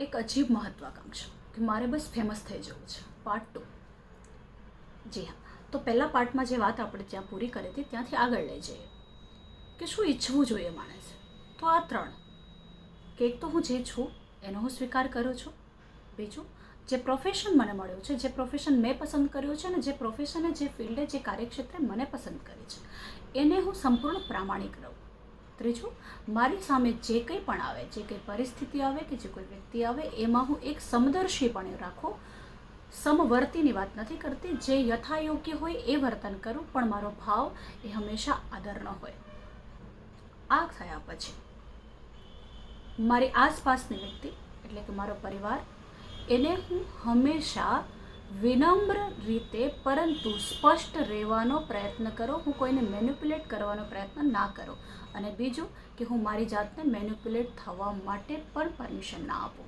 એક અજીબ મહત્વાકાંક્ષા કે મારે બસ ફેમસ થઈ જવું છે. પાર્ટ ટુ જી હા. તો પહેલાં પાર્ટમાં જે વાત આપણે ત્યાં પૂરી કરી હતી, ત્યાંથી આગળ લઈ જઈએ. કે શું ઈચ્છવું જોઈએ માણસે? તો આ ત્રણ. કે એક તો હું જે છું, એનો હું સ્વીકાર કરું છું. બીજું, જે પ્રોફેશન મને મળ્યું છે, જે પ્રોફેશન મેં પસંદ કર્યું છે અને જે પ્રોફેશને જે ફિલ્ડે જે કાર્યક્ષેત્રે મને પસંદ કરી છે, એને હું સંપૂર્ણ પ્રામાણિક રહું. ત્રીજું મારી સામે જે કંઈ પણ આવે, જે કંઈ પરિસ્થિતિ આવે કે જે કોઈ વ્યક્તિ આવે, એમાં હું એક સમદર્શીપણે રાખું. સમવર્તીની વાત નથી કરતી. જે યથાયોગ્ય હોય એ વર્તન કરું, પણ મારો ભાવ એ હંમેશા આદરનો હોય. આ થયા પછી મારી આસપાસની વ્યક્તિ, એટલે કે મારો પરિવાર, એને હું હંમેશા વિનમ્ર રીતે, પરંતુ સ્પષ્ટ રહેવાનો પ્રયત્ન કરો. હું કોઈને મેન્યુપ્યુલેટ કરવાનો પ્રયત્ન ના કરો. અને બીજું કે હું મારી જાતને મેન્યુપ્યુલેટ થવા માટે પણ પરમિશન ના આપું.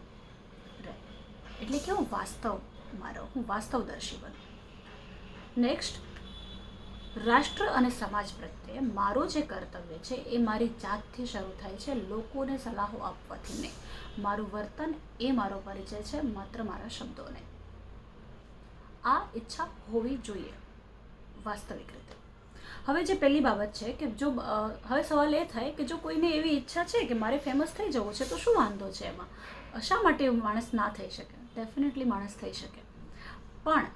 એટલે કે હું વાસ્તવ મારો, હું વાસ્તવદર્શી બનું. નેક્સ્ટ રાષ્ટ્ર અને સમાજ પ્રત્યે મારું જે કર્તવ્ય છે, એ મારી જાતથી શરૂ થાય છે લોકોને સલાહો આપવાથી નહીં. મારું વર્તન એ મારો પરિચય છે, માત્ર મારા શબ્દોને. આ ઈચ્છા હોવી જોઈએ, વાસ્તવિક રીતે. હવે જે પહેલી બાબત છે કે જો હવે સવાલ એ થાય કે જો કોઈને એવી ઈચ્છા છે કે મારે ફેમસ થઈ જવું છે, તો શું વાંધો છે એમાં? શા માટે માણસ ના થઈ શકે? ડેફિનેટલી માણસ થઈ શકે. પણ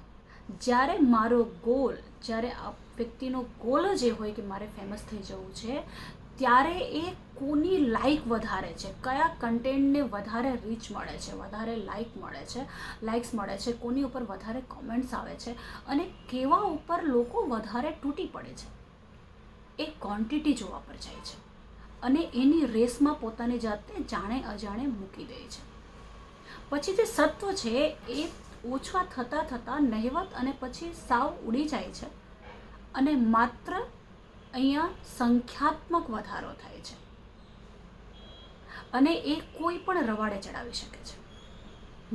જ્યારે મારો ગોલ જ્યારે આ વ્યક્તિનો ગોલ જ એ હોય કે મારે ફેમસ થઈ જવું છે ત્યારે એ કોની લાઈક વધારે છે? કયા કન્ટેન્ટને વધારે રીચ મળે છે? વધારે લાઇક મળે છે? લાઇક્સ મળે છે? કોની ઉપર વધારે કોમેન્ટ્સ આવે છે? અને કેવા ઉપર લોકો વધારે તૂટી પડે છે? એ ક્વોન્ટિટી જોવા પર જાય છે. અને એની રેસમાં પોતાની જાતને જાણે અજાણે મૂકી દે છે. પછી જે સત્વ છે, એ ઓછા થતાં થતાં નહિવત અને પછી સાવ ઉડી જાય છે. અને માત્ર અહીંયા સંખ્યાત્મક વધારો થાય છે. અને એ કોઈ પણ રવાડે ચડાવી શકે છે.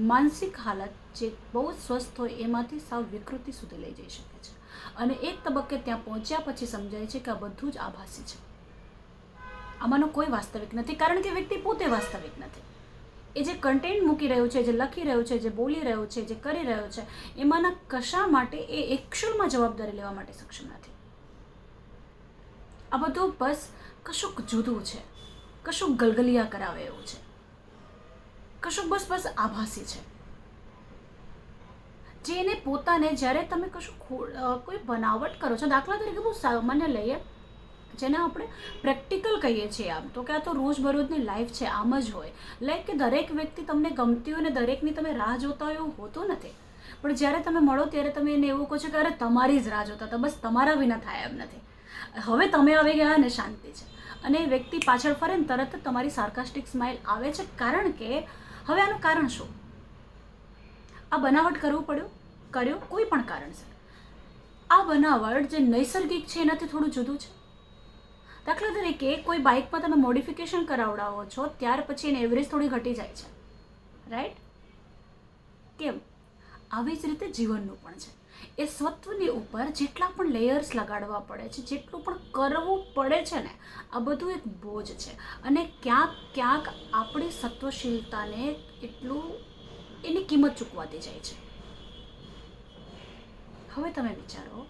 માનસિક હાલત જે બહુ સ્વસ્થ હોય, એમાંથી સાવ વિકૃતિ સુધી લઈ જઈ શકે છે. અને એક તબક્કે ત્યાં પહોંચ્યા પછી સમજાય છે કે આ બધું જ આભાસી છે. આમાંનો કોઈ વાસ્તવિક નથી, કારણ કે વ્યક્તિ પોતે વાસ્તવિક નથી. એ જે કન્ટેન્ટ મૂકી રહ્યું છે, જે લખી રહ્યું છે, જે બોલી રહ્યું છે, જે કરી રહ્યો છે, એમાંના કશા માટે એ એકક્ષરમાં જવાબદારી લેવા માટે સક્ષમ નથી. આ બધું બસ કશુંક જુદું છે. કશુંક ગલગલિયા કરાવે એવું છે. કશુંક બસ બસ આભાસી છે. જે એને પોતાને જ્યારે તમે કશું કોઈ બનાવટ કરો છો, દાખલા તરીકે બહુ સામાન્ય લઈએ, જેને આપણે પ્રેક્ટિકલ કહીએ છીએ આમ, તો કે આ તો રોજબરોજની લાઈફ છે, આમ જ હોય. લાઈક કે દરેક વ્યક્તિ તમને ગમતી હોય ને દરેકની તમે રાહ જોતા હોય એવું હોતું નથી. પણ જ્યારે તમે મળો ત્યારે તમે એને એવું કહો છો કે અરે તમારી જ રાહ જોતા હતા, બસ તમારા વિના થાય એમ નથી. હવે તમે આવી ગયા ને શાંતિ છે. અને એ વ્યક્તિ પાછળ ફરે ને તરત તમારી સાર્કાસ્ટિક સ્માઇલ આવે છે. કારણ કે હવે આનું કારણ શું? આ બનાવટ કરવું પડ્યું? કર્યું? કોઈ પણ કારણસર આ બનાવટ જે નૈસર્ગિક છે, એનાથી થોડું જુદું છે. દાખલા તરીકે, કોઈ બાઇકમાં તમે મોડિફિકેશન કરાવડાવો છો, ત્યાર પછી એને એવરેજ થોડી ઘટી જાય છે. રાઈટ કેમ? આવી જ રીતે જીવનનું પણ છે. એ સત્વની ઉપર જેટલા પણ લેયર્સ લગાડવા પડે છે, જેટલું પણ કરવું પડે છે ને, આ બધું એક બોજ છે. અને ક્યાંક ક્યાંક આપણી સત્વશીલતાને એટલું એની કિંમત ચૂકવાતી જાય છે. હવે તમે વિચારો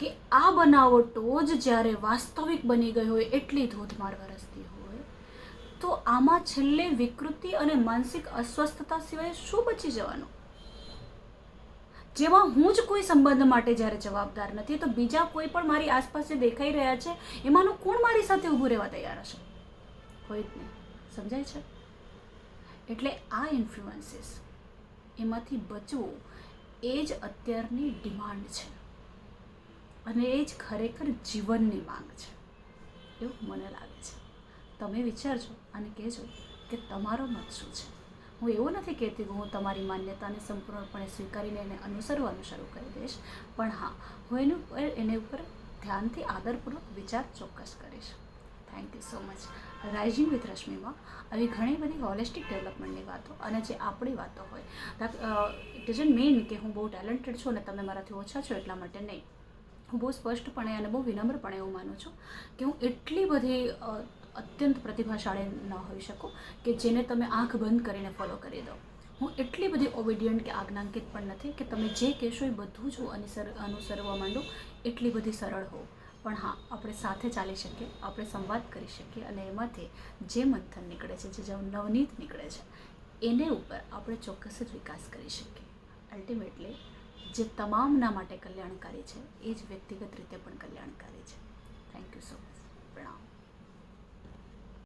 કે આ બનાવટો જ જ્યારે વાસ્તવિક બની ગઈ હોય, એટલી ધોધમાર વરસતી હોય, તો આમાં છેલ્લે વિકૃતિ અને માનસિક અસ્વસ્થતા સિવાય શું બચી જવાનું? જેમાં હું જ કોઈ સંબંધ માટે જ્યારે જવાબદાર નથી, તો બીજા કોઈ પણ મારી આસપાસ જે દેખાઈ રહ્યા છે, એમાંનું કોણ મારી સાથે ઊભું રહેવા તૈયાર હશે? કોઈ જ નહીં. સમજાય છે? એટલે આ ઇન્ફ્લુઅન્સીસ એમાંથી બચવું એ જ અત્યારની ડિમાન્ડ છે. અને એ જ ખરેખર જીવનની માંગ છે. એવું મને લાગે છે. તમે વિચારજો અને કહેજો કે તમારો મત શું છે? હું એવું નથી કહેતી કે હું તમારી માન્યતાને સંપૂર્ણપણે સ્વીકારીને એને અનુસરવાનું શરૂ કરી દઈશ. પણ હા, હું એનું એને ઉપર ધ્યાનથી આદરપૂર્વક વિચાર ચોક્કસ કરીશ. Thank you so much rising with રશ્મિમાં આવી ઘણી બધી હોલિસ્ટિક ડેવલપમેન્ટની વાતો અને જે આપણી વાતો હોય. ઇટ ઇઝ મેઇન કે હું બહુ ટેલેન્ટેડ છું અને તમે મારાથી ઓછા છો એટલા માટે નહીં. હું બહુ સ્પષ્ટપણે અને બહુ વિનમ્રપણે એવું માનું છું કે હું એટલી બધી અત્યંત પ્રતિભાશાળી ન હોઈ શકો, કે જેને તમે આંખ બંધ કરીને ફોલો કરી દો. હું એટલી બધી ઓબિડિયન્ટ કે આજ્ઞાંકિત પણ નથી કે તમે જે કહેશો એ બધું જ હું અનુસર, અનુસરવા માંડો, એટલી બધી સરળ હોઉં. પણ હા, આપણે સાથે ચાલી શકીએ, આપણે સંવાદ કરી શકીએ અને એમાંથી જે મંથન નીકળે છે, જે નવનીત નીકળે છે, એને ઉપર આપણે ચોક્કસ જ વિકાસ કરી શકીએ. અલ્ટિમેટલી જે તમામના માટે કલ્યાણકારી છે, એ જ વ્યક્તિગત રીતે પણ કલ્યાણકારી છે. થેન્ક યુ સો મચ પ્રણામ.